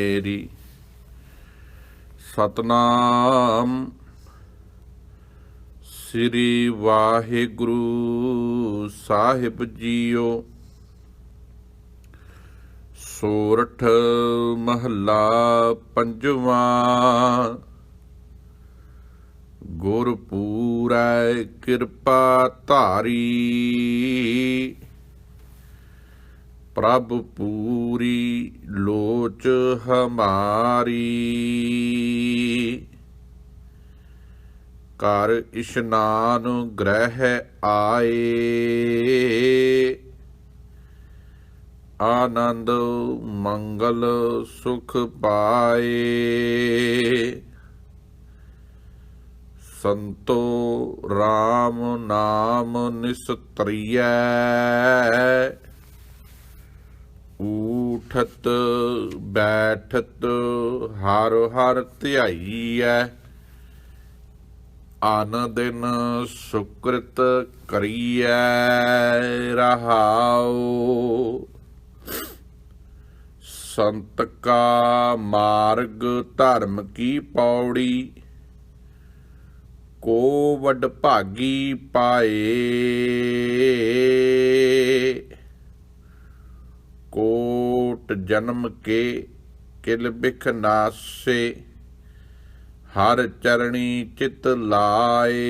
ਮੇਰੀ ਸਤਨਾਮ ਸ੍ਰੀ ਵਾਹਿਗੁਰੂ ਸਾਹਿਬ ਜੀਓ। ਸੋਰਠ ਮਹੱਲਾ ਪੰਜਵਾਂ। ਗੁਰ ਪੂਰੈ ਕਿਰਪਾ ਧਾਰੀ। ਪ੍ਰਭ ਪੂਰੀ ਲੋਚ ਹਮਾਰੀ। ਕਰ ਇਸ਼ਨਾਨ ਗ੍ਰਹਿ ਆਏ। ਆਨੰਦ ਮੰਗਲ ਸੁਖ ਪਾਏ। ਸੰਤੋ RAM ਨਾਮ ਨਿਸਤਰੀਐ। ਊਠਤ ਬੈਠਤ ਹਰ ਹਰ ਧਿਆਈਐ। ਆਨ ਦਿਨ ਸੁਕ੍ਰਿਤ ਕਰੀਐ ਰਹਾਉ। ਸੰਤ ਕਾ ਮਾਰਗ ਧਰਮ ਕੀ ਪੌੜੀ? ਕੋ ਵਡ ਭਾਗੀ ਪਾਏ? ਕੋਟ ਜਨਮ ਕੇ ਕਿਲ ਬਿਖ ਨਾਸੇ, ਹਰ ਚਰਣੀ ਚਿਤ ਲਾਏ।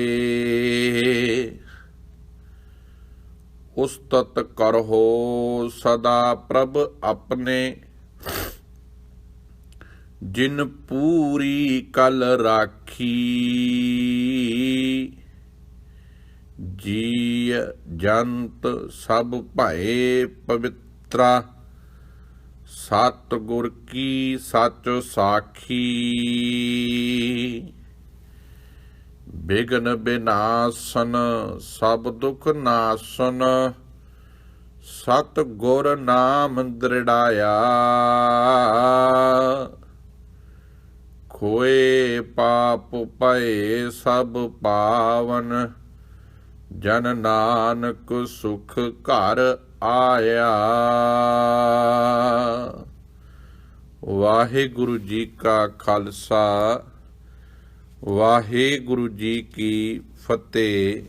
ਉਸਤਤ ਕਰੋ ਸਦਾ ਪ੍ਰਭ ਆਪਣੇ, ਜਿਨ ਪੂਰੀ ਕਲ ਰਾਖੀ। ਜੀ ਜੰਤ ਸਭ ਭਏ ਪਵਿੱਤਰਾ ਸਤ ਗੁਰ ਕੀ ਸੱਚ ਸਾਖੀ। ਬਿਗਨ ਬਿਨਾਸਨ, ਸਭ ਦੁਖ ਨਾਸਨ, ਸਤ ਗੁਰ ਨਾਮ ਦ੍ਰਿੜਾਇਆ। ਖੋਏ ਪਾਪ ਪਏ ਸਭ ਪਾਵਨ, ਜਨ ਨਾਨਕ ਸੁਖ ਘਰ ਆਇਆ। ਵਾਹਿਗੁਰੂ ਜੀ ਕਾ ਖਾਲਸਾ, ਵਾਹਿਗੁਰੂ ਜੀ ਕੀ ਫਤਿਹ।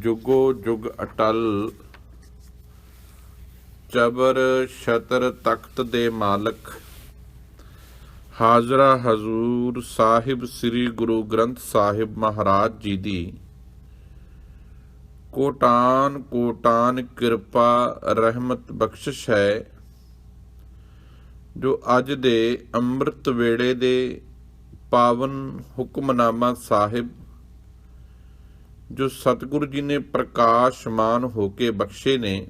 ਜੁਗੋ ਜੁਗ ਅਟਲ, ਚਬਰ ਸ਼ਤਰ ਤਖਤ ਦੇ ਮਾਲਕ, ਹਾਜ਼ਰਾ ਹਜ਼ੂਰ ਸਾਹਿਬ ਸ੍ਰੀ ਗੁਰੂ ਗ੍ਰੰਥ ਸਾਹਿਬ ਮਹਾਰਾਜ ਜੀ ਦੀ ਕੋਟਾਨ ਕੋਟਾਨ ਕਿਰਪਾ, ਰਹਿਮਤ ਬਖਸ਼ਿਸ਼ ਹੈ, ਜੋ ਅੱਜ ਦੇ ਅੰਮ੍ਰਿਤ ਵੇੜੇ ਦੇ ਪਾਵਨ ਹੁਕਮਨਾਮਾ ਸਾਹਿਬ, ਜੋ ਸਤਿਗੁਰੂ ਜੀ ਨੇ ਪ੍ਰਕਾਸ਼ਮਾਨ ਹੋ ਕੇ ਬਖਸ਼ੇ ਨੇ,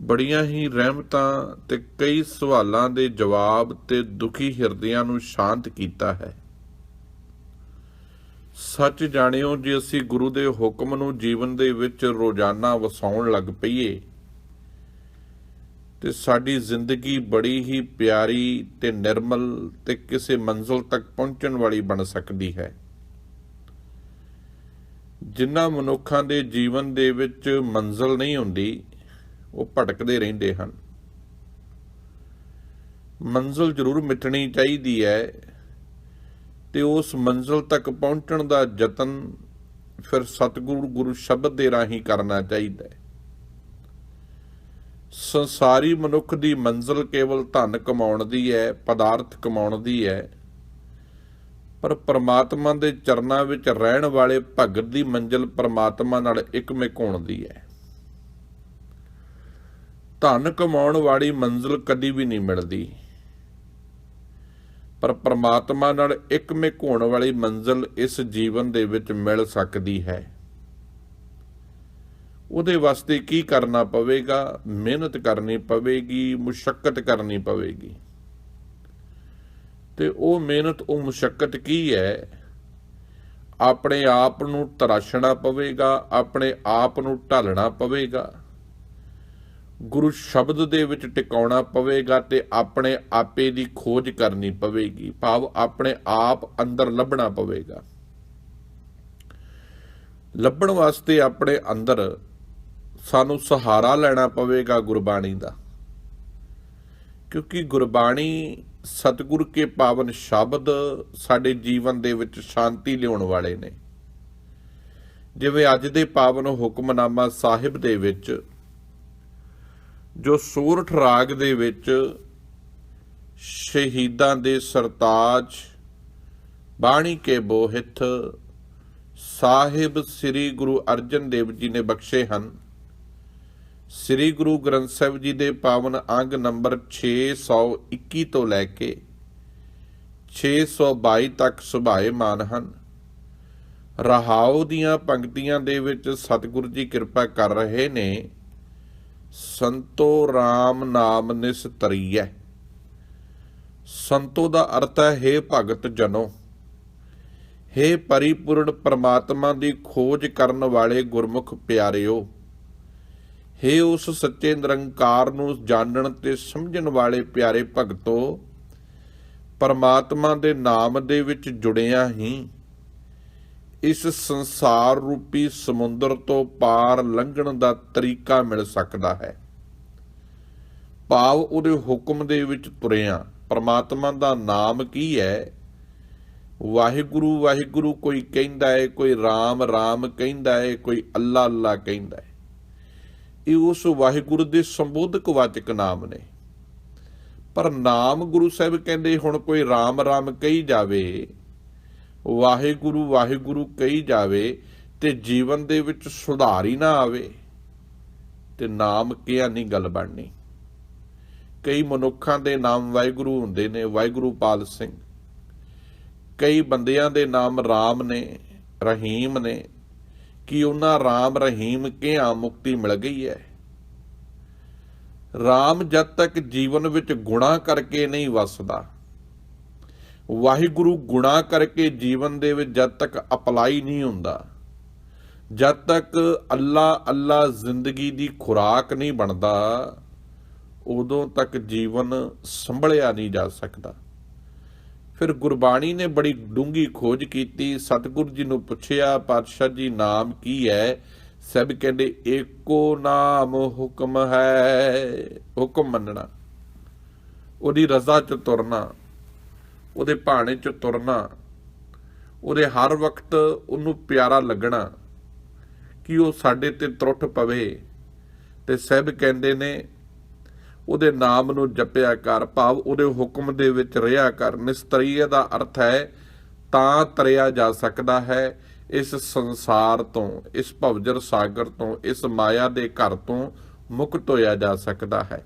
ਬੜੀਆਂ ਹੀ ਰਹਿਮਤਾਂ ਤੇ ਕਈ ਸਵਾਲਾਂ ਦੇ ਜਵਾਬ ਤੇ ਦੁਖੀ ਹਿਰਦਿਆਂ ਨੂੰ ਸ਼ਾਂਤ ਕੀਤਾ ਹੈ। ਸੱਚ ਜਾਣਿਓ, ਜੇ ਅਸੀਂ ਗੁਰੂ ਦੇ ਹੁਕਮ ਨੂੰ ਜੀਵਨ ਦੇ ਵਿੱਚ ਰੋਜ਼ਾਨਾ ਵਸਾਉਣ ਲੱਗ ਪਈਏ, ਤੇ ਸਾਡੀ ਜ਼ਿੰਦਗੀ ਬੜੀ ਹੀ ਪਿਆਰੀ ਤੇ ਨਿਰਮਲ ਤੇ ਕਿਸੇ ਮੰਜ਼ਲ ਤੱਕ ਪਹੁੰਚਣ ਵਾਲੀ ਬਣ ਸਕਦੀ ਹੈ। ਜਿਨ੍ਹਾਂ ਮਨੁੱਖਾਂ ਦੇ ਜੀਵਨ ਦੇ ਵਿੱਚ ਮੰਜ਼ਲ ਨਹੀਂ ਹੁੰਦੀ, ਉਹ ਭਟਕਦੇ ਰਹਿੰਦੇ ਹਨ। ਮੰਜ਼ਲ ਜ਼ਰੂਰ ਮਿਟਣੀ ਚਾਹੀਦੀ ਹੈ ਤੇ ਉਸ ਮੰਜ਼ਲ ਤੱਕ ਪਹੁੰਚਣ ਦਾ ਯਤਨ ਫਿਰ ਸਤਿਗੁਰੂ ਗੁਰੂ ਸ਼ਬਦ ਦੇ ਰਾਹੀਂ ਕਰਨਾ ਚਾਹੀਦਾ ਹੈ। ਸੰਸਾਰੀ ਮਨੁੱਖ ਦੀ ਮੰਜ਼ਲ ਕੇਵਲ ਧਨ ਕਮਾਉਣ ਦੀ ਹੈ, ਪਦਾਰਥ ਕਮਾਉਣ ਦੀ ਹੈ, ਪਰ ਪ੍ਰਮਾਤਮਾ ਦੇ ਚਰਨਾਂ ਵਿੱਚ ਰਹਿਣ ਵਾਲੇ ਭਗਤ ਦੀ ਮੰਜ਼ਲ ਪ੍ਰਮਾਤਮਾ ਨਾਲ ਇਕਮਿਕ ਹੋਣ ਦੀ ਹੈ। ਧਨ ਕਮਾਉਣ ਵਾਲੀ ਮੰਜ਼ਲ ਕਦੀ ਵੀ ਨਹੀਂ ਮਿਲਦੀ। ਪਰ ਪ੍ਰਮਾਤਮਾ ਨਾਲ ਇਕਮਿਕ ਹੋਣ ਵਾਲੀ ਮੰਜ਼ਲ ਇਸ ਜੀਵਨ ਦੇ ਵਿੱਚ ਮਿਲ ਸਕਦੀ ਹੈ। ਉਹਦੇ ਵਾਸਤੇ ਕੀ ਕਰਨਾ ਪਵੇਗਾ? ਮਿਹਨਤ ਕਰਨੀ ਪਵੇਗੀ ਮੁਸ਼ਕਲ ਕਰਨੀ ਪਵੇਗੀ। ਤੇ ਉਹ ਮਿਹਨਤ, ਉਹ ਮੁਸ਼ਕਲ ਕੀ ਹੈ? ਆਪਣੇ ਆਪ ਨੂੰ ਤਰਾਸ਼ਣਾ ਪਵੇਗਾ, ਆਪਣੇ ਆਪ ਨੂੰ ਢਾਲਣਾ ਪਵੇਗਾ। ਗੁਰੂ ਸ਼ਬਦ ਦੇ ਵਿੱਚ ਟਿਕਾਉਣਾ ਪਵੇਗਾ ਤੇ ਆਪਣੇ ਆਪੇ ਦੀ ਖੋਜ ਕਰਨੀ ਪਵੇਗੀ। ਭਾਵ ਆਪਣੇ ਆਪ ਅੰਦਰ ਲੱਭਣਾ ਪਵੇਗਾ। ਲੱਭਣ ਵਾਸਤੇ ਆਪਣੇ ਅੰਦਰ ਸਾਨੂੰ ਸਹਾਰਾ ਲੈਣਾ ਪਵੇਗਾ ਗੁਰਬਾਣੀ ਦਾ। ਕਿਉਂਕਿ ਗੁਰਬਾਣੀ ਸਤਿਗੁਰ ਕੇ ਪਾਵਨ ਸ਼ਬਦ ਸਾਡੇ ਜੀਵਨ ਦੇ ਵਿੱਚ ਸ਼ਾਂਤੀ ਲਿਆਉਣ ਵਾਲੇ ਨੇ। ਜਿਵੇਂ ਅੱਜ ਦੇ ਪਾਵਨ ਹੁਕਮਨਾਮਾ ਸਾਹਿਬ ਦੇ ਵਿੱਚ ਜੋ ਸੂਰਠ ਰਾਗ ਦੇ ਵਿੱਚ ਸ਼ਹੀਦਾਂ ਦੇ ਸਰਤਾਜ, ਬਾਣੀ ਕੇ ਬੋਹਿਤ, ਸਾਹਿਬ ਸ੍ਰੀ ਗੁਰੂ ਅਰਜਨ ਦੇਵ ਜੀ ਨੇ ਬਖਸ਼ੇ ਹਨ। ਸ੍ਰੀ ਗੁਰੂ ਗ੍ਰੰਥ ਸਾਹਿਬ ਜੀ ਦੇ ਪਾਵਨ ਅੰਗ ਨੰਬਰ 621 ਤੋਂ ਲੈ ਕੇ 622 ਤੱਕ ਸੁਭਾਏਮਾਨ ਹਨ। ਰਹਾਉ ਦੀਆਂ ਪੰਕਤੀਆਂ ਦੇ ਵਿੱਚ ਸਤਿਗੁਰੂ ਜੀ ਕਿਰਪਾ ਕਰ ਰਹੇ ਨੇ। ਸੰਤੋ RAM ਨਾਮ ਨਿਸਤਰੀਐ ਸੰਤੋ ਦਾ ਅਰਥ ਹੈ हे ਭਗਤ ਜਨੋ हे ਪਰਿਪੂਰਨ ਪਰਮਾਤਮਾ ਦੀ ਖੋਜ ਕਰਨ ਵਾਲੇ ਗੁਰਮੁਖ ਪਿਆਰਿਓ हे ਉਸ ਸੱਚੇ ਨਿਰੰਕਾਰ ਨੂੰ ਜਾਣਨ ਤੇ ਸਮਝਣ ਵਾਲੇ ਪਿਆਰੇ ਭਗਤੋ ਪਰਮਾਤਮਾ ਦੇ ਨਾਮ ਦੇ ਵਿੱਚ ਜੁੜਿਆ ਹੀ ਇਸ ਸੰਸਾਰ ਰੂਪੀ ਸਮੁੰਦਰ ਤੋਂ ਪਾਰ ਲੰਘਣ ਦਾ ਤਰੀਕਾ ਮਿਲ ਸਕਦਾ ਹੈ। ਭਾਵ ਉਹਦੇ ਹੁਕਮ ਦੇ ਵਿੱਚ ਤੁਰਿਆ। ਪਰਮਾਤਮਾ ਦਾ ਨਾਮ ਕੀ ਹੈ? ਵਾਹਿਗੁਰੂ ਵਾਹਿਗੁਰੂ ਕੋਈ ਕਹਿੰਦਾ ਹੈ, ਕੋਈ RAM RAM ਕਹਿੰਦਾ ਹੈ, ਕੋਈ ਅੱਲਾ ਅੱਲਾ ਕਹਿੰਦਾ ਹੈ। ਇਹ ਉਸ ਵਾਹਿਗੁਰੂ ਦੇ ਸੰਬੋਧਕ ਵਾਚਕ ਨਾਮ ਨੇ। ਪਰ ਨਾਮ ਗੁਰੂ ਸਾਹਿਬ ਕਹਿੰਦੇ, ਹੁਣ ਕੋਈ RAM RAM ਕਹੀ ਜਾਵੇ ਵਾਹਿਗੁਰੂ ਵਾਹਿਗੁਰੂ ਕਹੀ ਜਾਵੇ ਤੇ ਜੀਵਨ ਦੇ ਵਿੱਚ ਸੁਧਾਰ ਹੀ ਨਾ ਆਵੇ, ਤੇ ਨਾਮ ਕਿਹਾ ਨਹੀਂ ਗੱਲ ਬਣਨੀ। ਕਈ ਮਨੁੱਖਾਂ ਦੇ ਨਾਮ ਵਾਹਿਗੁਰੂ ਹੁੰਦੇ ਨੇ, ਵਾਹਿਗੁਰੂ ਪਾਲ ਸਿੰਘ। ਕਈ ਬੰਦਿਆਂ ਦੇ ਨਾਮ RAM ਨੇ, ਰਹੀਮ ਨੇ। ਕਿ ਉਹਨਾਂ RAM ਰਹੀਮ ਕਿਹਾ ਮੁਕਤੀ ਮਿਲ ਗਈ ਹੈ RAM ਜਦ ਤੱਕ ਜੀਵਨ ਵਿੱਚ ਗੁਨਾਹ ਕਰਕੇ ਨਹੀਂ ਵਸਦਾ ਵਾਹਿਗੁਰੂ ਗੁਣਾ ਕਰਕੇ ਜੀਵਨ ਦੇ ਵਿੱਚ ਜਦ ਤੱਕ ਅਪਲਾਈ ਨਹੀਂ ਹੁੰਦਾ, ਜਦ ਤੱਕ ਅੱਲਾ ਅੱਲਾ ਜ਼ਿੰਦਗੀ ਦੀ ਖੁਰਾਕ ਨਹੀਂ ਬਣਦਾ, ਉਦੋਂ ਤੱਕ ਜੀਵਨ ਸੰਭਲਿਆ ਨਹੀਂ ਜਾ ਸਕਦਾ। ਫਿਰ ਗੁਰਬਾਣੀ ਨੇ ਬੜੀ ਡੂੰਗੀ ਖੋਜ ਕੀਤੀ, ਸਤਿਗੁਰ ਜੀ ਨੂੰ ਪੁੱਛਿਆ, ਪਾਤਸ਼ਾਹ ਜੀ, ਨਾਮ ਕੀ ਹੈ? ਸਭ ਕਹਿੰਦੇ ਏਕੋ ਨਾਮ ਹੁਕਮ ਹੈ। ਹੁਕਮ ਮੰਨਣਾ, ਉਹਦੀ ਰਜ਼ਾ ਚ ਤੁਰਨਾ। ਉਹਦੇ ਭਾਣੇ ਚ ਤੁਰਨਾ, ਉਹਦੇ ਹਰ ਵਕਤ ਉਹਨੂੰ ਪਿਆਰਾ ਲੱਗਣਾ ਕਿ ਉਹ ਸਾਡੇ ਤੇ ਤਰੁੱਟ ਪਵੇ। ਤੇ ਸਭ ਕਹਿੰਦੇ ਨੇ, ਉਹਦੇ ਨਾਮ ਨੂੰ ਜਪਿਆ ਕਰ, ਭਾਵ ਉਹਦੇ ਹੁਕਮ ਦੇ ਵਿੱਚ ਰਿਹਾ ਕਰ। ਨਿਸਤਰੀਏ ਦਾ ਅਰਥ ਹੈ, ਤਾਂ ਤਰਿਆ ਜਾ ਸਕਦਾ ਹੈ ਇਸ ਸੰਸਾਰ ਤੋਂ, ਇਸ ਭਵਜਰ ਸਾਗਰ ਤੋਂ, ਇਸ ਮਾਇਆ ਦੇ ਘਰ ਤੋਂ ਮੁਕਤ ਹੋਇਆ ਜਾ ਸਕਦਾ ਹੈ।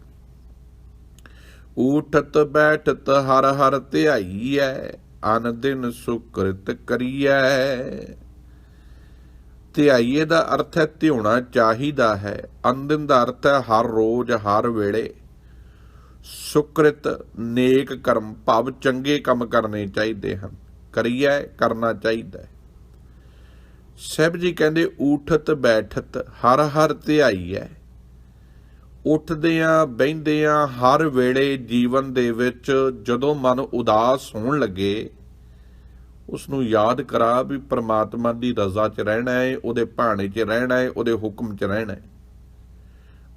ਊਠਤ ਬੈਠਤ ਹਰ ਹਰ ਧਿਆਈਐ, ਅਨ ਦਿਨ ਸੁਕ੍ਰਿਤ ਕਰੀਐ। ਧਿਆਈਏ ਦਾ ਅਰਥ ਹੈ ਧਿਉਣਾ ਚਾਹੀਦਾ ਹੈ ਅੰਦਿਨ ਦਾ ਅਰਥ ਹੈ ਹਰ ਰੋਜ਼, ਹਰ ਵੇਲੇ। ਸੁਕ੍ਰਿਤ ਨੇਕ ਕਰਮ ਭਾਵ ਚੰਗੇ ਕੰਮ ਕਰਨੇ ਚਾਹੀਦੇ ਹਨ ਕਰੀਏ ਕਰਨਾ ਚਾਹੀਦਾ ਹੈ। ਸਹਿਬ ਜੀ ਕਹਿੰਦੇ ਊਠਤ ਬੈਠਤ ਹਰ ਹਰ ਉੱਠਦੇ ਹੈ ਉੱਠਦਿਆਂ ਬਹਿੰਦਿਆਂ ਹਰ ਵੇਲੇ ਜੀਵਨ ਦੇ ਵਿੱਚ ਜਦੋਂ ਮਨ ਉਦਾਸ ਹੋਣ ਲੱਗੇ ਉਸ ਨੂੰ ਯਾਦ ਕਰਾ ਵੀ ਪ੍ਰਮਾਤਮਾ ਦੀ ਰਜ਼ਾ 'ਚ ਰਹਿਣਾ ਹੈ ਉਹਦੇ ਭਾਣੇ 'ਚ ਰਹਿਣਾ ਹੈ ਉਹਦੇ ਹੁਕਮ 'ਚ ਰਹਿਣਾ ਹੈ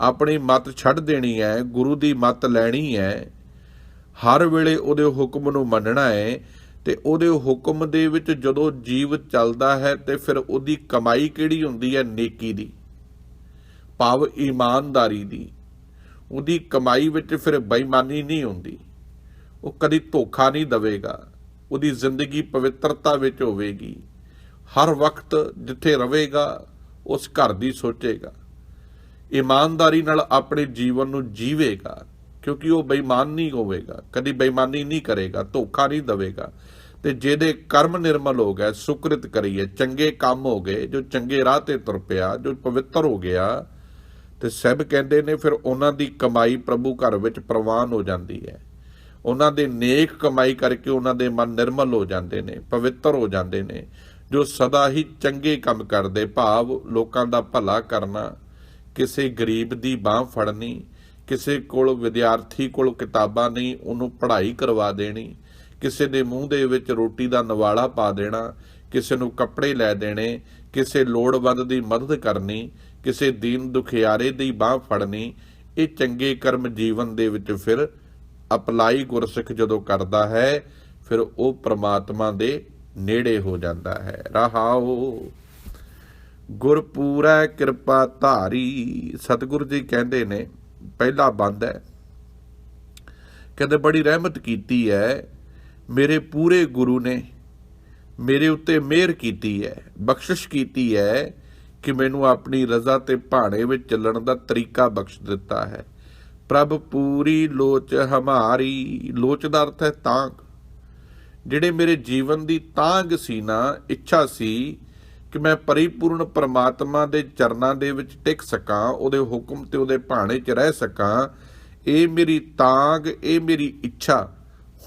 ਆਪਣੀ ਮਤ ਛੱਡ ਦੇਣੀ ਹੈ ਗੁਰੂ ਦੀ ਮਤ ਲੈਣੀ ਹੈ ਹਰ ਵੇਲੇ ਉਹਦੇ ਹੁਕਮ ਨੂੰ ਮੰਨਣਾ ਹੈ ਤੇ ਉਹਦੇ ਹੁਕਮ ਦੇ ਵਿੱਚ ਜਦੋਂ ਜੀਵ ਚੱਲਦਾ ਹੈ, ਤੇ ਫਿਰ ਉਹਦੀ ਕਮਾਈ ਕਿਹੜੀ ਹੁੰਦੀ ਹੈ ਨੇਕੀ ਦੀ, ਭਾਵ ਇਮਾਨਦਾਰੀ ਦੀ। ਉਹਦੀ ਕਮਾਈ ਵਿੱਚ ਫਿਰ ਬੇਈਮਾਨੀ ਨਹੀਂ ਹੁੰਦੀ। ਉਹ ਕਦੀ ਧੋਖਾ ਨਹੀਂ ਦੇਵੇਗਾ। ਉਹਦੀ ਜ਼ਿੰਦਗੀ ਪਵਿੱਤਰਤਾ ਵਿੱਚ ਹੋਵੇਗੀ। ਹਰ ਵਕਤ ਜਿੱਥੇ ਰਹੇਗਾ, ਉਸ ਘਰ ਦੀ ਸੋਚੇਗਾ। ਇਮਾਨਦਾਰੀ ਨਾਲ ਆਪਣੇ ਜੀਵਨ ਨੂੰ ਜੀਵੇਗਾ, ਕਿਉਂਕਿ ਉਹ ਬੇਈਮਾਨ ਨਹੀਂ ਹੋਵੇਗਾ। ਕਦੀ ਬੇਈਮਾਨੀ ਨਹੀਂ ਕਰੇਗਾ, ਧੋਖਾ ਨਹੀਂ ਦੇਵੇਗਾ। ਤੇ ਜਿਹਦੇ ਕਰਮ ਨਿਰਮਲ ਹੋ ਗਏ, ਸੁਕ੍ਰਿਤ ਕਰੀਏ, ਚੰਗੇ ਕੰਮ ਹੋ ਗਏ, ਜੋ ਚੰਗੇ ਰਾਹ ਤੇ ਤੁਰ ਪਿਆ, ਜੋ ਪਵਿੱਤਰ ਹੋ ਗਿਆ ਤੇ ਸਭ ਕਹਿੰਦੇ ਨੇ ਫਿਰ ਉਹਨਾਂ ਦੀ ਕਮਾਈ ਪ੍ਰਭੂ ਘਰ ਵਿੱਚ ਪ੍ਰਵਾਨ ਹੋ ਜਾਂਦੀ ਹੈ। ਉਹਨਾਂ ਦੇ ਨੇਕ ਕਮਾਈ ਕਰਕੇ ਉਹਨਾਂ ਦੇ ਮਨ ਨਿਰਮਲ ਹੋ ਜਾਂਦੇ ਨੇ, ਪਵਿੱਤਰ ਹੋ ਜਾਂਦੇ ਨੇ, ਜੋ ਸਦਾ ਹੀ ਚੰਗੇ ਕੰਮ ਕਰਦੇ, ਭਾਵ ਲੋਕਾਂ ਦਾ ਭਲਾ ਕਰਨਾ, ਕਿਸੇ ਗਰੀਬ ਦੀ ਬਾਹ ਫੜਨੀ, ਕਿਸੇ ਕੋਲ ਵਿਦਿਆਰਥੀ ਕੋਲ ਕਿਤਾਬਾਂ ਨਹੀਂ, ਉਹਨੂੰ ਪੜ੍ਹਾਈ ਕਰਵਾ ਦੇਣੀ, ਕਿਸੇ ਦੇ ਮੂੰਹ ਦੇ ਵਿੱਚ ਰੋਟੀ ਦਾ ਨਵਾਲਾ ਪਾ ਦੇਣਾ, ਕਿਸੇ ਨੂੰ ਕੱਪੜੇ ਲੈ ਦੇਣੇ, ਕਿਸੇ ਲੋੜਵੰਦ ਦੀ ਮਦਦ ਕਰਨੀ ਕਿਸੇ ਦੀਨ ਦੁਖਿਆਰੇ ਦੀ ਬਾਹ ਫੜਨੀ, ਇਹ ਚੰਗੇ ਕਰਮ ਜੀਵਨ ਦੇ ਵਿੱਚ ਫਿਰ ਅਪਲਾਈ ਗੁਰਸਿੱਖ ਜਦੋਂ ਕਰਦਾ ਹੈ, ਫਿਰ ਉਹ ਪ੍ਰਮਾਤਮਾ ਦੇ ਨੇੜੇ ਹੋ ਜਾਂਦਾ ਹੈ। ਰਹਾਓ, ਗੁਰਪੂਰੈ ਕਿਰਪਾ ਧਾਰੀ। ਸਤਿਗੁਰੂ ਜੀ ਕਹਿੰਦੇ ਨੇ, ਪਹਿਲਾ ਬੰਦ ਹੈ। ਕਹਿੰਦੇ, ਬੜੀ ਰਹਿਮਤ ਕੀਤੀ ਹੈ, ਮੇਰੇ ਪੂਰੇ ਗੁਰੂ ਨੇ, ਮੇਰੇ ਉੱਤੇ ਮਿਹਰ ਕੀਤੀ ਹੈ, ਬਖਸ਼ਿਸ਼ ਕੀਤੀ ਹੈ ਕਿ ਮੈਨੂੰ ਆਪਣੀ ਰਜ਼ਾ ਤੇ ਭਾਣੇ ਵਿੱਚ ਚੱਲਣ ਦਾ ਤਰੀਕਾ ਬਖਸ਼ ਦਿੱਤਾ ਹੈ। ਪ੍ਰਭ ਪੂਰੀ ਲੋਚ ਹਮਾਰੀ, ਲੋਚ ਦਾ ਅਰਥ ਹੈ ਤਾਂਗ। ਜਿਹੜੇ ਮੇਰੇ ਜੀਵਨ ਦੀ ਤਾਂਗ ਸੀ ਨਾ, ਇੱਛਾ ਸੀ ਕਿ ਮੈਂ ਪਰਿਪੂਰਨ ਪ੍ਰਮਾਤਮਾ ਦੇ ਚਰਨਾਂ ਦੇ ਵਿੱਚ ਟਿਕ ਸਕਾਂ, ਉਹਦੇ ਹੁਕਮ ਤੇ ਉਹਦੇ ਭਾਣੇ 'ਚ ਰਹਿ ਸਕਾਂ। ਇਹ ਮੇਰੀ ਤਾਂਗ, ਇਹ ਮੇਰੀ ਇੱਛਾ।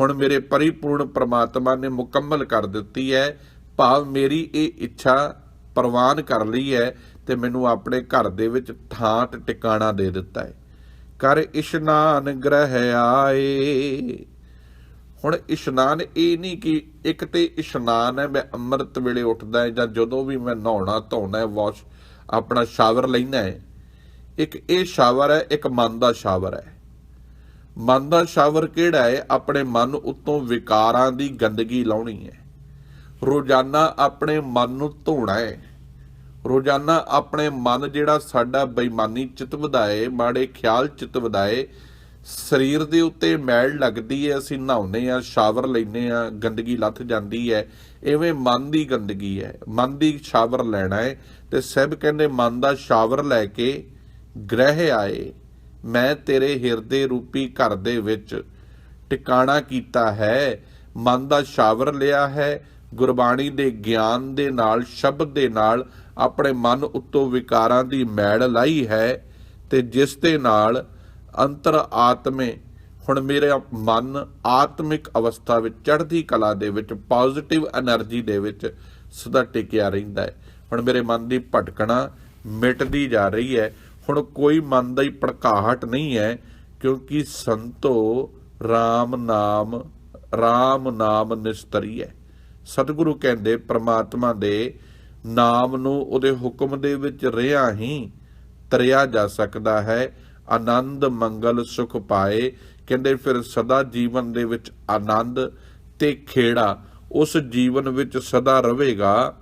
ਹੁਣ ਮੇਰੇ ਪਰਿਪੂਰਨ ਪ੍ਰਮਾਤਮਾ ਨੇ ਮੁਕੰਮਲ ਕਰ ਦਿੱਤੀ ਹੈ। ਭਾਵ ਮੇਰੀ ਇਹ ਇੱਛਾ ਪ੍ਰਵਾਨ ਕਰ ਲਈ ਹੈ ਤੇ ਮੈਨੂੰ ਆਪਣੇ ਘਰ ਦੇ ਵਿੱਚ ਥਾਂ ਤੇ ਟਿਕਾਣਾ ਦੇ ਦਿੱਤਾ ਹੈ। ਕਰ ਇਸ਼ਨਾਨ ਗ੍ਰਹਿ ਆਏ। ਹੁਣ ਇਸ਼ਨਾਨ ਇਹ ਨਹੀਂ ਕਿ ਇੱਕ ਤੇ ਇਸ਼ਨਾਨ ਹੈ, ਮੈਂ ਅੰਮ੍ਰਿਤ ਵੇਲੇ ਉੱਠਦਾ ਹੈ ਜਾਂ ਜਦੋਂ ਵੀ ਮੈਂ ਨਹਾਉਣਾ, ਧੋਣਾ ਹੈ ਵਾਸ਼ ਆਪਣਾ ਸ਼ਾਵਰ ਲੈਣਾ ਹੈ। ਇੱਕ ਇਹ ਸ਼ਾਵਰ ਹੈ, ਇੱਕ ਮਨ ਦਾ ਸ਼ਾਵਰ ਹੈ। ਮਨ ਦਾ ਸ਼ਾਵਰ ਕਿਹੜਾ ਹੈ? ਆਪਣੇ ਮਨ ਉੱਤੋਂ ਵਿਕਾਰਾਂ ਦੀ ਗੰਦਗੀ ਲਾਉਣੀ ਹੈ। ਰੋਜ਼ਾਨਾ ਆਪਣੇ ਮਨ ਨੂੰ ਧੋਣਾ ਹੈ। ਰੋਜ਼ਾਨਾ ਆਪਣੇ ਮਨ ਜਿਹੜਾ ਸਾਡਾ ਬੇਈਮਾਨੀ ਚਿਤ ਵਧਾਏ, ਮਾੜੇ ਖਿਆਲ ਚਿਤ ਵਧਾਏ, ਸਰੀਰ ਦੇ ਉੱਤੇ ਮੈਲ ਲੱਗਦੀ ਹੈ, ਅਸੀਂ ਨਹਾਉਂਦੇ ਆ ਸ਼ਾਵਰ ਲੈਨੇ ਆ ਗੰਦਗੀ ਲੱਥ ਜਾਂਦੀ ਹੈ, ਐਵੇਂ ਮਨ ਦੀ ਗੰਦਗੀ ਹੈ। ਮਨ ਦੀ ਸ਼ਾਵਰ ਲੈਣਾ ਹੈ ਤੇ ਸਭ ਕਹਿੰਦੇ ਮਨ ਦਾ ਸ਼ਾਵਰ ਲੈ ਕੇ ਗ੍ਰਹਿ ਆਏ, ਮੈਂ ਤੇਰੇ ਹਿਰਦੇ ਰੂਪੀ ਘਰ ਦੇ ਵਿੱਚ ਟਿਕਾਣਾ ਕੀਤਾ ਹੈ, ਮਨ ਦਾ ਸ਼ਾਵਰ ਲਿਆ ਹੈ ਗੁਰਬਾਣੀ ਦੇ ਗਿਆਨ ਦੇ ਨਾਲ, ਸ਼ਬਦ ਦੇ ਨਾਲ ਆਪਣੇ ਮਨ ਉੱਤੋਂ ਵਿਕਾਰਾਂ ਦੀ ਮੈੜ ਲਾਈ ਹੈ ਤੇ ਜਿਸ ਦੇ ਨਾਲ ਅੰਤਰ ਆਤਮੇ ਹੁਣ ਮੇਰੇ ਮਨ ਆਤਮਿਕ ਅਵਸਥਾ ਵਿੱਚ ਚੜ੍ਹਦੀ ਕਲਾ ਦੇ ਵਿੱਚ ਪੋਜ਼ਿਟਿਵ એનર્ਜੀ ਦੇ ਵਿੱਚ ਸਦਾ ਟਿਕਿਆ ਰਹਿੰਦਾ ਹੈ। ਹੁਣ ਮੇਰੇ ਮਨ ਦੀ ਭਟਕਣਾ ਮਿਟਦੀ ਜਾ ਰਹੀ ਹੈ। ਹੁਣ ਕੋਈ ਮਨ ਦਾ ਹੀ ਭੜਕਾਹਟ ਨਹੀਂ ਹੈ, ਕਿਉਂਕਿ ਸੰਤੋ ਰਾਮ ਨਾਮ ਰਾਮ ਨਾਮ ਨਿਸਤਰੀ ਹੈ। ਸਤਿਗੁਰੂ ਕਹਿੰਦੇ, ਪ੍ਰਮਾਤਮਾ ਦੇ ਨਾਮ ਨੂੰ ਉਹਦੇ ਹੁਕਮ ਦੇ ਵਿੱਚ ਰਿਹਾ ਹੀ ਤਰਿਆ ਜਾ ਸਕਦਾ ਹੈ, ਆਨੰਦ, ਮੰਗਲ, ਸੁਖ ਪਾਏ। ਕਹਿੰਦੇ ਫਿਰ ਸਦਾ ਜੀਵਨ ਦੇ ਵਿੱਚ ਆਨੰਦ ਤੇ ਖੇੜਾ ਉਸ ਜੀਵਨ ਵਿੱਚ ਸਦਾ ਰਹੇਗਾ।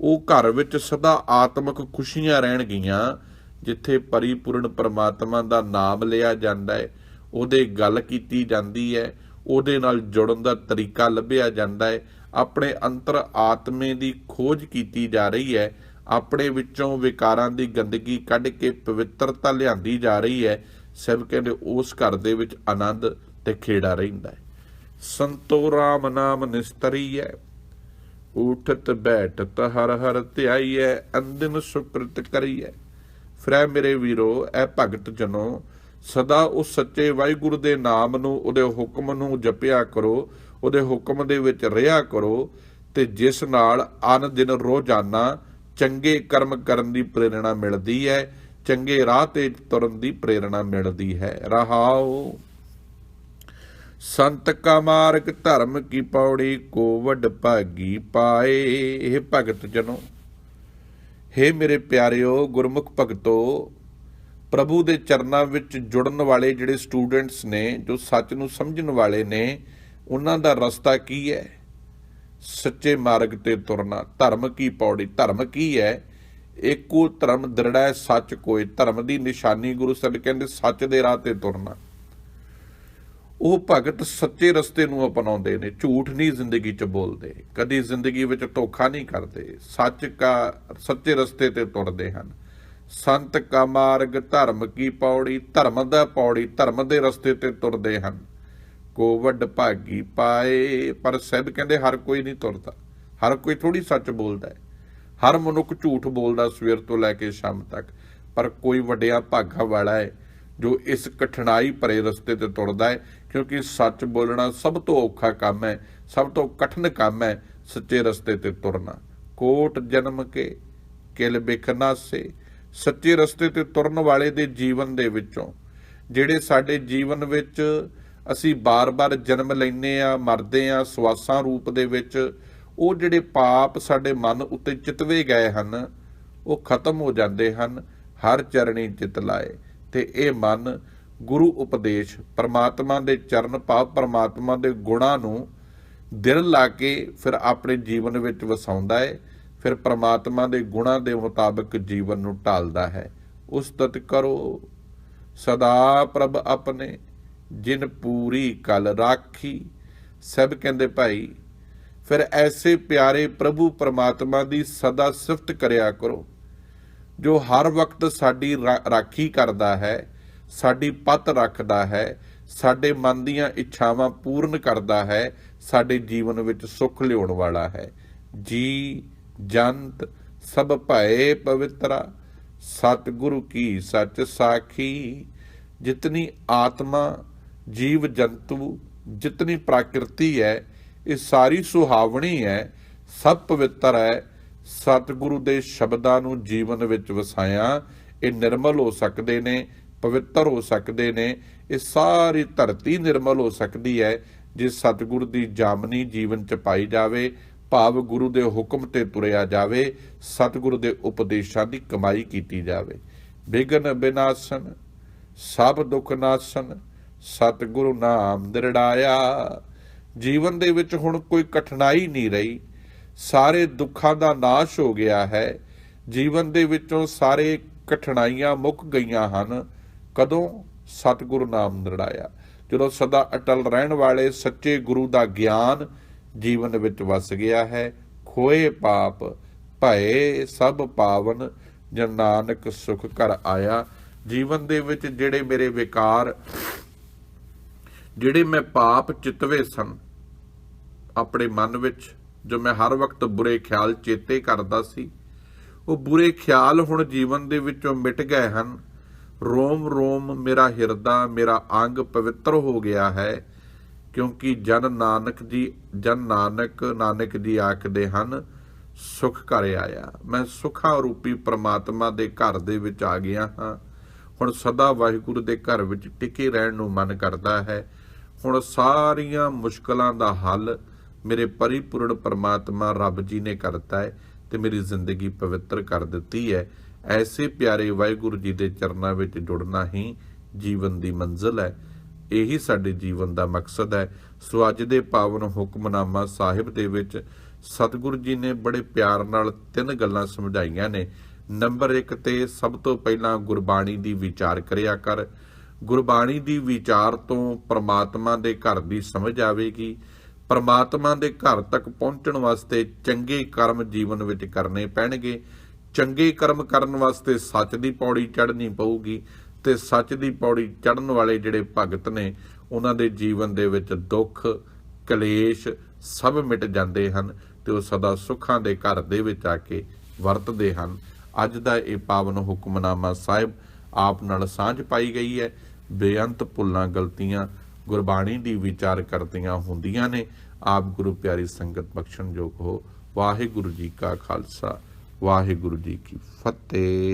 ਉਹ ਘਰ ਵਿੱਚ ਸਦਾ ਆਤਮਿਕ ਖੁਸ਼ੀਆਂ ਰਹਿਣਗੀਆਂ, ਜਿੱਥੇ ਪਰਿਪੂਰਨ ਪਰਮਾਤਮਾ ਦਾ ਨਾਮ ਲਿਆ ਜਾਂਦਾ ਹੈ, ਉਹਦੇ ਗੱਲ ਕੀਤੀ ਜਾਂਦੀ ਹੈ, ਉਹਦੇ ਨਾਲ ਜੁੜਨ ਦਾ ਤਰੀਕਾ ਲੱਭਿਆ ਜਾਂਦਾ ਹੈ। ਆਪਣੇ ਅੰਤਰ ਆਤਮੇ ਦੀ ਖੋਜ ਕੀਤੀ ਜਾ ਰਹੀ ਹੈ, ਆਪਣੇ ਵਿੱਚੋਂ ਵਿਕਾਰਾਂ ਦੀ ਗੰਦਗੀ ਕੱਢ ਕੇ ਪਵਿੱਤਰਤਾ ਲਿਆਂਦੀ ਜਾ ਰਹੀ ਹੈ ਸਭ ਕਹਿੰਦੇ ਉਸ ਘਰ ਦੇ ਵਿੱਚ ਆਨੰਦ ਤੇ ਖੇੜਾ ਰਹਿੰਦਾ ਹੈ। ਸੰਤੋ ਰਾਮ ਨਾਮ ਨਿਸਤਰੀ ਹੈ ਉਠਤ ਬੈਠਤ ਹਰ ਹਰ ਧਿਆਈਐ ਅੰਦਿਨ ਸੁਕ੍ਰਿਤ ਕਰੀਐ। ਫਰੈ ਮੇਰੇ ਵੀਰੋ, ਐ ਭਗਤ ਜਨੋ, ਸਦਾ ਉਸ ਸੱਚੇ ਵਾਹਿਗੁਰੂ ਦੇ ਨਾਮ ਨੂੰ, ਉਹਦੇ ਹੁਕਮ ਨੂੰ ਜਪਿਆ ਕਰੋ ਉਹਦੇ ਹੁਕਮ ਦੇ ਵਿੱਚ ਰਿਹਾ ਕਰੋ ਤੇ ਜਿਸ ਨਾਲ ਅਨ ਦਿਨ ਰੋਜ਼ਾਨਾ ਚੰਗੇ ਕਰਮ ਕਰਨ ਦੀ ਪ੍ਰੇਰਣਾ ਮਿਲਦੀ ਹੈ, ਚੰਗੇ ਰਾਹ ਤੇ ਤੁਰਨ ਦੀ ਪ੍ਰੇਰਣਾ ਮਿਲਦੀ ਹੈ। ਰਹਾਓ। ਸੰਤ ਕਾ ਮਾਰਗ ਧਰਮ ਕੀ ਪੌੜੀ ਕੋ ਵੱਡ ਭਾਗੀ ਪਾਏ। ਇਹ ਭਗਤ ਜਨੋ, ਹੇ ਮੇਰੇ ਪਿਆਰਿਓ, ਗੁਰਮੁਖ ਭਗਤੋ, ਪ੍ਰਭੂ ਦੇ ਚਰਨਾਂ ਵਿੱਚ ਜੁੜਨ ਵਾਲੇ ਜਿਹੜੇ ਸਟੂਡੈਂਟਸ ਨੇ, ਜੋ ਸੱਚ ਨੂੰ ਸਮਝਣ ਵਾਲੇ ਨੇ ਉਹਨਾਂ ਦਾ ਰਸਤਾ ਕੀ ਹੈ? ਸੱਚੇ ਮਾਰਗ ਤੇ ਤੁਰਨਾ। ਧਰਮ ਕੀ ਪੌੜੀ? ਧਰਮ ਕੀ ਹੈ? ਏਕੋ ਧਰਮ ਦ੍ਰਿੜਾ ਸੱਚ ਕੋਈ। ਧਰਮ ਦੀ ਨਿਸ਼ਾਨੀ ਗੁਰੂ ਸਾਹਿਬ ਕਹਿੰਦੇ, ਸੱਚ ਦੇ ਰਾਹ ਤੇ ਤੁਰਨਾ। ਉਹ ਭਗਤ ਸੱਚੇ ਰਸਤੇ ਨੂੰ ਅਪਣਾਉਂਦੇ ਨੇ, ਝੂਠ ਨਹੀਂ ਜ਼ਿੰਦਗੀ 'ਚ ਬੋਲਦੇ। ਕਦੀ ਜ਼ਿੰਦਗੀ ਵਿੱਚ ਧੋਖਾ ਨਹੀਂ ਕਰਦੇ। ਸੱਚ ਕਾ, ਸੱਚੇ ਰਸਤੇ ਤੇ ਤੁਰਦੇ ਹਨ। ਸੰਤ ਕਾ ਮਾਰਗ, ਧਰਮ ਕੀ ਪੌੜੀ? ਧਰਮ ਦਾ ਪੌੜੀ, ਧਰਮ ਦੇ ਰਸਤੇ ਤੇ ਤੁਰਦੇ ਹਨ। ਕੋ ਵੱਡ ਭਾਗੀ ਪਾਏ। ਪਰ ਸਭ ਕਹਿੰਦੇ, ਹਰ ਕੋਈ ਨਹੀਂ ਤੁਰਦਾ। ਹਰ ਕੋਈ ਥੋੜੀ ਸੱਚ ਬੋਲਦਾ ਹੈ। ਹਰ ਮਨੁੱਖ ਝੂਠ ਬੋਲਦਾ ਸਵੇਰ ਤੋਂ ਲੈ ਕੇ ਸ਼ਾਮ ਤੱਕ। ਪਰ ਕੋਈ ਵੱਡਿਆ ਭਾਗਾ ਵਾਲਾ ਹੈ, ਜੋ ਇਸ ਕਠਿਨਾਈ ਭਰੇ ਰਸਤੇ ਤੇ ਤੁਰਦਾ ਹੈ, ਕਿਉਂਕਿ ਸੱਚ ਬੋਲਣਾ ਸਭ ਤੋਂ ਔਖਾ ਕੰਮ ਹੈ, ਸਭ ਤੋਂ ਕਠਿਨ ਕੰਮ ਹੈ ਸੱਚੇ ਰਸਤੇ ਤੇ ਤੁਰਨਾ। ਕੋਟ ਜਨਮ ਕੇ, ਕਿਲ ਬਿਖਨਾਸੇ ਸੱਚੇ ਰਸਤੇ ਤੇ ਤੁਰਨ ਵਾਲੇ ਦੇ ਜੀਵਨ ਦੇ ਵਿੱਚੋਂ, ਜਿਹੜੇ ਸਾਡੇ ਜੀਵਨ ਵਿੱਚ ਅਸੀਂ ਬਾਰ-ਬਾਰ ਜਨਮ ਲੈਨੇ ਆ, ਮਰਦੇ ਆ, ਸਵਾਸਾਂ ਰੂਪ ਦੇ ਵਿੱਚ ਉਹ ਜਿਹੜੇ ਪਾਪ ਸਾਡੇ ਮਨ ਉੱਤੇ ਚਿਤਵੇ ਗਏ ਹਨ, ਉਹ ਖਤਮ ਹੋ ਜਾਂਦੇ ਹਨ, ਹਰ ਚਰਣੀ ਚਿਤ ਲਾਏ। ਤੇ ਇਹ ਮਨ ਗੁਰੂ ਉਪਦੇਸ਼, ਪਰਮਾਤਮਾ ਦੇ ਚਰਨ ਪਾਪ, ਪਰਮਾਤਮਾ ਦੇ ਗੁਣਾਂ ਨੂੰ ਦਿਲ ਲਾ ਕੇ ਫਿਰ ਆਪਣੇ ਜੀਵਨ ਵਿੱਚ ਵਸਾਉਂਦਾ ਹੈ ਫਿਰ ਪਰਮਾਤਮਾ ਦੇ ਗੁਣਾਂ ਦੇ ਮੁਤਾਬਕ ਜੀਵਨ ਨੂੰ ਢਾਲਦਾ ਹੈ। ਉਸਤਤ ਕਰੋ, ਸਦਾ ਪ੍ਰਭ ਆਪਣੇ ਜਿਨ ਪੂਰੀ ਕਲ ਰਾਖੀ, ਸਭ ਕਹਿੰਦੇ ਭਾਈ, ਫਿਰ ਐਸੇ ਪਿਆਰੇ ਪ੍ਰਭੂ ਪਰਮਾਤਮਾ ਦੀ ਸਦਾ ਸਿਫਤ ਕਰਿਆ ਕਰੋ, ਜੋ ਹਰ ਵਕਤ ਸਾਡੀ ਰਾਖੀ ਕਰਦਾ ਹੈ, ਸਾਡੀ ਪਤ ਰੱਖਦਾ ਹੈ, ਸਾਡੇ ਮਨ ਦੀਆਂ ਇੱਛਾਵਾਂ ਪੂਰਨ ਕਰਦਾ ਹੈ, ਸਾਡੇ ਜੀਵਨ ਵਿੱਚ ਸੁੱਖ ਲਿਆਉਣ ਵਾਲਾ ਹੈ। ਜੀ ਜੰਤ ਸਭ ਭਏ ਪਵਿੱਤਰਾ, ਸਤਿਗੁਰੂ ਕੀ ਸੱਚ ਸਾਖੀ, ਜਿਤਨੀ ਆਤਮਾ ਜੀਵ ਜੰਤੂ ਜਿਤਨੀ ਪ੍ਰਕਿਰਤੀ ਹੈ, ਇਹ ਸਾਰੀ ਸੁਹਾਵਣੀ ਹੈ, ਸਭ ਪਵਿੱਤਰ ਹੈ। ਸਤਿਗੁਰੂ ਦੇ ਸ਼ਬਦਾਂ ਨੂੰ ਜੀਵਨ ਵਿੱਚ ਵਸਾਇਆ, ਇਹ ਨਿਰਮਲ ਹੋ ਸਕਦੇ ਨੇ, ਪਵਿੱਤਰ ਹੋ ਸਕਦੇ ਨੇ। ਇਹ ਸਾਰੀ ਧਰਤੀ ਨਿਰਮਲ ਹੋ ਸਕਦੀ ਹੈ, ਜੇ ਸਤਿਗੁਰੂ ਦੀ ਜਾਮਨੀ ਜੀਵਨ ਚ ਪਾਈ ਜਾਵੇ, ਭਾਵ ਗੁਰੂ ਦੇ ਹੁਕਮ ਤੇ ਤੁਰਿਆ ਜਾਵੇ, ਸਤਿਗੁਰੂ ਦੇ ਉਪਦੇਸ਼ਾਂ ਦੀ ਕਮਾਈ ਕੀਤੀ ਜਾਵੇ। ਬਿਗਨ ਬਿਨਾਸਨ, ਸਭ ਦੁੱਖ ਨਾਸਨ ਸਤਿਗੁਰੂ ਨਾਮ ਦਿਰੜਾਇਆ। ਜੀਵਨ ਦੇ ਵਿੱਚ ਹੁਣ ਕੋਈ ਕਠਿਨਾਈ ਨਹੀਂ ਰਹੀ। ਸਾਰੇ ਦੁੱਖਾਂ ਦਾ ਨਾਸ਼ ਹੋ ਗਿਆ ਹੈ। ਜੀਵਨ ਦੇ ਵਿੱਚੋਂ ਸਾਰੇ ਕਠਿਨਾਈਆਂ ਮੁੱਕ ਗਈਆਂ ਹਨ। ਕਦੋਂ? ਸਤਿਗੁਰੂ ਨਾਮ ਨਿਰੜਾਇਆ ਜਦੋਂ ਸਦਾ ਅਟਲ ਰਹਿਣ ਵਾਲੇ ਸੱਚੇ ਗੁਰੂ ਦਾ ਗਿਆਨ ਜੀਵਨ ਵਿੱਚ ਵਸ ਗਿਆ ਹੈ, ਖੋਏ ਪਾਪ, ਭਏ ਸਭ ਪਾਵਨ, ਜਨ ਨਾਨਕ ਸੁਖ ਕਰ ਆਇਆ। ਜੀਵਨ ਦੇ ਵਿੱਚ ਜਿਹੜੇ ਮੇਰੇ ਵਿਕਾਰ ਜਿਹੜੇ ਮੈਂ ਪਾਪ ਚਿਤਵੇ ਸਨ, ਆਪਣੇ ਮਨ ਵਿੱਚ, ਜੋ ਮੈਂ ਹਰ ਵਕਤ ਬੁਰੇ ਖਿਆਲ ਚੇਤੇ ਕਰਦਾ ਸੀ, ਉਹ ਬੁਰੇ ਖਿਆਲ ਹੁਣ ਜੀਵਨ ਦੇ ਵਿੱਚੋਂ ਮਿਟ ਗਏ ਹਨ। ਰੋਮ ਰੋਮ, ਮੇਰਾ ਹਿਰਦਾ, ਮੇਰਾ ਅੰਗ ਪਵਿੱਤਰ ਹੋ ਗਿਆ ਹੈ, ਕਿਉਂਕਿ ਜਨ ਨਾਨਕ ਜੀ ਜਨ ਨਾਨਕ ਨਾਨਕ ਜੀ ਆਖਦੇ ਹਨ, ਸੁਖ ਘਰ ਆਇਆ। ਮੈਂ ਸੁਖਾ ਰੂਪੀ ਪ੍ਰਮਾਤਮਾ ਦੇ ਘਰ ਦੇ ਵਿੱਚ ਆ ਗਿਆ ਹਾਂ। ਹੁਣ ਸਦਾ ਵਾਹਿਗੁਰੂ ਦੇ ਘਰ ਵਿੱਚ ਟਿਕੇ ਰਹਿਣ ਨੂੰ ਮਨ ਕਰਦਾ ਹੈ। ਹੁਣ ਸਾਰੀਆਂ ਮੁਸ਼ਕਲਾਂ ਦਾ ਹੱਲ ਮੇਰੇ ਪਰਿਪੂਰਨ ਪਰਮਾਤਮਾ ਰੱਬ ਜੀ ਨੇ ਕਰਤਾ ਹੈ ਤੇ ਮੇਰੀ ਜ਼ਿੰਦਗੀ ਪਵਿੱਤਰ ਕਰ ਦਿੱਤੀ ਹੈ। ਐਸੇ ਪਿਆਰੇ ਵਾਹਿਗੁਰੂ ਜੀ ਦੇ ਚਰਨਾਂ ਵਿੱਚ ਜੁੜਨਾ ਹੀ ਜੀਵਨ ਦੀ ਮੰਜ਼ਿਲ ਹੈ। ਇਹੀ ਸਾਡੇ ਜੀਵਨ ਦਾ ਮਕਸਦ ਹੈ। ਸੋ ਅੱਜ ਦੇ ਪਾਵਨ ਹੁਕਮਨਾਮਾ ਸਾਹਿਬ ਦੇ ਵਿੱਚ ਸਤਿਗੁਰੂ ਜੀ ਨੇ ਬੜੇ ਪਿਆਰ ਨਾਲ ਤਿੰਨ ਗੱਲਾਂ ਸਮਝਾਈਆਂ ਨੇ। ਨੰਬਰ 1 ਤੇ ਸਭ ਤੋਂ ਪਹਿਲਾਂ ਗੁਰਬਾਣੀ ਦੀ ਵਿਚਾਰ ਕਰਿਆ ਕਰ। ਗੁਰਬਾਣੀ ਦੀ ਵਿਚਾਰ ਤੋਂ ਪ੍ਰਮਾਤਮਾ ਦੇ ਘਰ ਦੀ ਸਮਝ ਆਵੇਗੀ। ਪਰਮਾਤਮਾ ਦੇ ਘਰ ਤੱਕ ਪਹੁੰਚਣ ਵਾਸਤੇ ਚੰਗੇ ਕਰਮ ਜੀਵਨ ਵਿੱਚ ਕਰਨੇ ਪੈਣਗੇ। ਚੰਗੇ ਕਰਮ ਕਰਨ ਵਾਸਤੇ ਸੱਚ ਦੀ ਪੌੜੀ ਚੜ੍ਹਨੀ ਪਊਗੀ ਤੇ ਸੱਚ ਦੀ ਪੌੜੀ ਚੜ੍ਹਨ ਵਾਲੇ ਜਿਹੜੇ ਭਗਤ ਨੇ, ਉਹਨਾਂ ਦੇ ਜੀਵਨ ਦੇ ਵਿੱਚ ਦੁੱਖ, ਕਲੇਸ਼ ਸਭ ਮਿਟ ਜਾਂਦੇ ਹਨ ਤੇ ਉਹ ਸਦਾ ਸੁੱਖਾਂ ਦੇ ਘਰ ਦੇ ਵਿੱਚ ਆ ਕੇ ਵਰਤਦੇ ਹਨ। ਅੱਜ ਦਾ ਇਹ ਪਾਵਨ ਹੁਕਮਨਾਮਾ ਸਾਹਿਬ ਆਪ ਨਾਲ ਸਾਂਝ ਪਾਈ ਗਈ ਹੈ। ਬੇਅੰਤ ਭੁੱਲਾਂ ਗਲਤੀਆਂ ਗੁਰਬਾਣੀ ਦੀ ਵਿਚਾਰ ਕਰਦੀਆਂ ਹੁੰਦੀਆਂ ਨੇ। ਆਪ ਗੁਰੂ ਪਿਆਰੀ ਸੰਗਤ ਬਖਸ਼ਣਯੋਗ ਹੋ। ਵਾਹਿਗੁਰੂ ਜੀ ਕਾ ਖਾਲਸਾ। ਵਾਹਿਗੁਰੂ ਜੀ ਕੀ ਫਤਿਹ।